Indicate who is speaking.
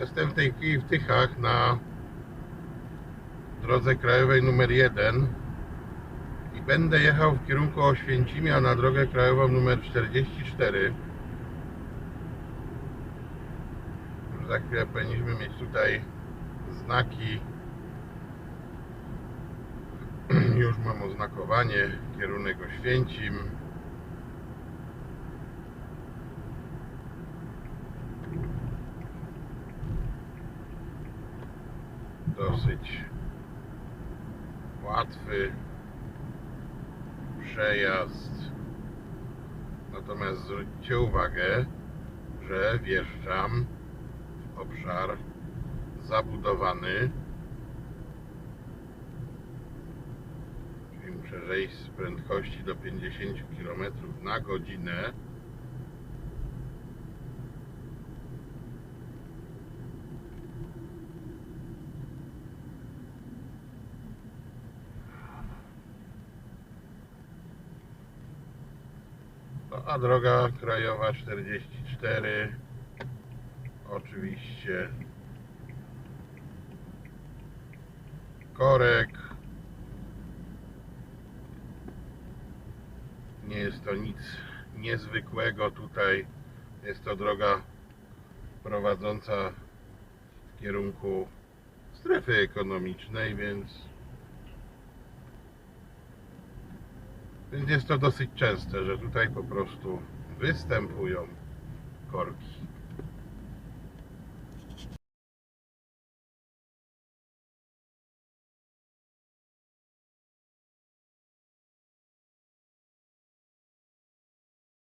Speaker 1: Jestem w tej chwili w Tychach na drodze krajowej numer 1 i będę jechał w kierunku Oświęcimia na drogę krajową numer 44. Już za chwilę powinniśmy mieć tutaj znaki. Już mam oznakowanie, kierunek Oświęcim. Dosyć łatwy przejazd. Natomiast zwróćcie uwagę, że wjeżdżam w obszar zabudowany. Czyli muszę zejść z prędkości do 50 km na godzinę. No, a droga krajowa 44 oczywiście. Korek. Nie jest to nic niezwykłego tutaj. Jest to droga prowadząca w kierunku strefy ekonomicznej więc Więc jest to dosyć częste, że tutaj po prostu występują korki.